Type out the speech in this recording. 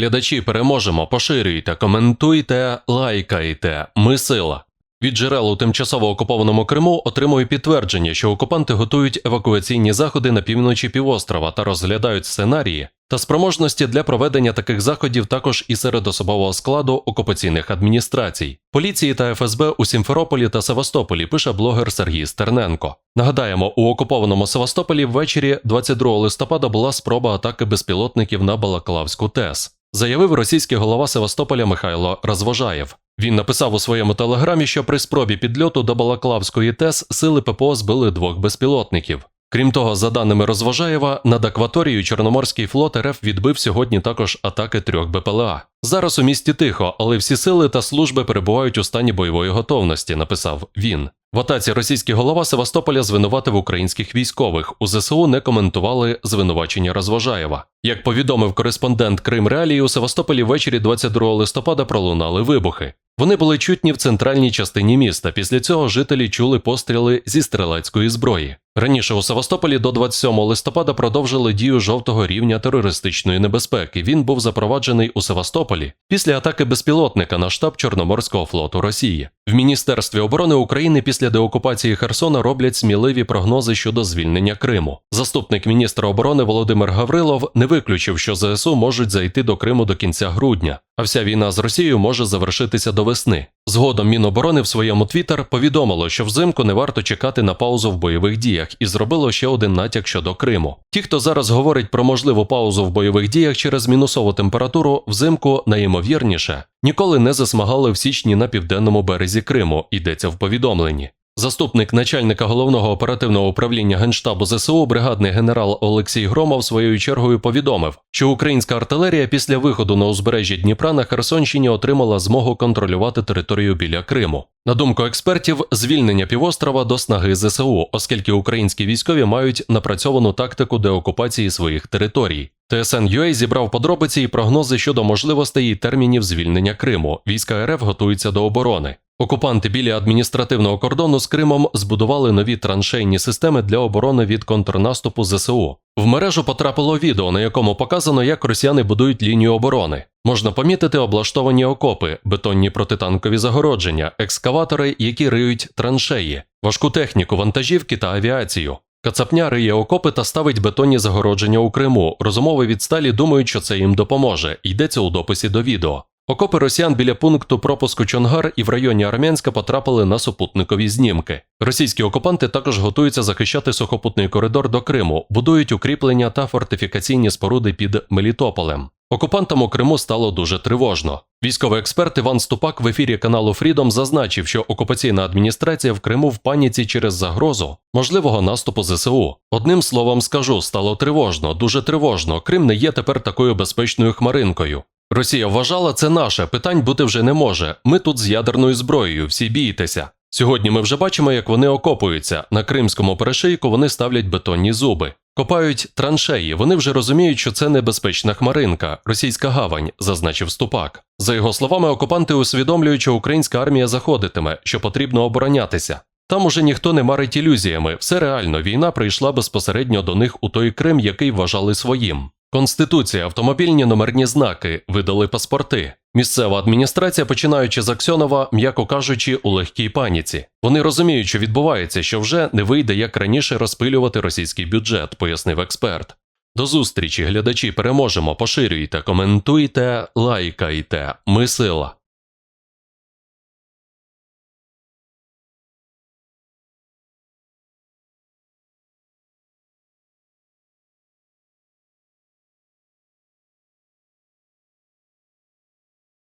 глядачі, переможемо, поширюйте, коментуйте, лайкайте. Ми сила. Від джерел у тимчасово окупованому Криму отримує підтвердження, що окупанти готують евакуаційні заходи на півночі півострова та розглядають сценарії та спроможності для проведення таких заходів також і серед особового складу окупаційних адміністрацій, поліції та ФСБ у Сімферополі та Севастополі, пише блогер Сергій Стерненко. Нагадаємо, у окупованому Севастополі ввечері 22 листопада була спроба атаки безпілотників на Балаклавську ТЕС. Заявив російський голова Севастополя Михайло Розвожаєв. Він написав у своєму телеграмі, що при спробі підльоту до Балаклавської ТЕС сили ППО збили двох безпілотників. Крім того, за даними Розвожаєва, над акваторією Чорноморський флот РФ відбив сьогодні також атаки трьох БПЛА. Зараз у місті тихо, але всі сили та служби перебувають у стані бойової готовності, написав він. В атаці російський голова Севастополя звинуватив українських військових. У ЗСУ не коментували звинувачення Розважаєва. Як повідомив кореспондент Крим Реалії, у Севастополі ввечері 22 листопада пролунали вибухи. Вони були чутні в центральній частині міста. Після цього жителі чули постріли зі стрілецької зброї. Раніше у Севастополі до 27 листопада продовжили дію жовтого рівня терористичної небезпеки. Він був запроваджений у Севастополі після атаки безпілотника на штаб Чорноморського флоту Росії. В Міністерстві оборони України після деокупації Херсона роблять сміливі прогнози щодо звільнення Криму. Заступник міністра оборони Володимир Гаврилов не виключив, що ЗСУ можуть зайти до Криму до кінця грудня, а вся війна з Росією може завершитися до весни. Згодом Міноборони в своєму твіттер повідомило, що взимку не варто чекати на паузу в бойових діях і зробило ще один натяк щодо Криму. Ті, хто зараз говорить про можливу паузу в бойових діях через мінусову температуру, взимку найімовірніше ніколи не засмагали в січні на південному березі Криму. Йдеться в повідомленні. Заступник начальника головного оперативного управління Генштабу ЗСУ, бригадний генерал Олексій Громов своєю чергою повідомив, що українська артилерія після виходу на узбережжя Дніпра на Херсонщині отримала змогу контролювати територію біля Криму. На думку експертів, звільнення півострова до снаги ЗСУ, оскільки українські військові мають напрацьовану тактику деокупації своїх територій. ТСН.UA зібрав подробиці і прогнози щодо можливостей і термінів звільнення Криму. Війська РФ готуються до оборони. Окупанти біля адміністративного кордону з Кримом збудували нові траншейні системи для оборони від контрнаступу ЗСУ. В мережу потрапило відео, на якому показано, як росіяни будують лінію оборони. Можна помітити облаштовані окопи, бетонні протитанкові загородження, екскаватори, які риють траншеї, важку техніку, вантажівки та авіацію. Кацапня риє окопи та ставить бетонні загородження у Криму. Розумови відсталі думають, що це їм допоможе. Йдеться у дописі до відео. Окопи росіян біля пункту пропуску Чонгар і в районі Армянська потрапили на супутникові знімки. Російські окупанти також готуються захищати сухопутний коридор до Криму, будують укріплення та фортифікаційні споруди під Мелітополем. Окупантам у Криму стало дуже тривожно. Військовий експерт Іван Ступак в ефірі каналу Фрідом зазначив, що окупаційна адміністрація в Криму в паніці через загрозу можливого наступу ЗСУ. Одним словом скажу, стало тривожно, дуже тривожно. Крим не є тепер такою безпечною хмаринкою. Росія вважала це наше, питань бути вже не може. Ми тут з ядерною зброєю, всі бійтеся. Сьогодні ми вже бачимо, як вони окопуються. На кримському перешийку вони ставлять бетонні зуби. Копають траншеї. Вони вже розуміють, що це небезпечна хмаринка, російська гавань, зазначив Ступак. За його словами, окупанти усвідомлюють, що українська армія заходитиме, що потрібно оборонятися. Там уже ніхто не марить ілюзіями. Все реально, війна прийшла безпосередньо до них у той Крим, який вважали своїм. Конституція, автомобільні номерні знаки, видали паспорти. Місцева адміністрація, починаючи з Аксьонова, м'яко кажучи, у легкій паніці. Вони розуміють, що відбувається, що вже не вийде як раніше розпилювати російський бюджет, пояснив експерт. До зустрічі, глядачі, переможемо, поширюйте, коментуйте, лайкайте. Ми сила.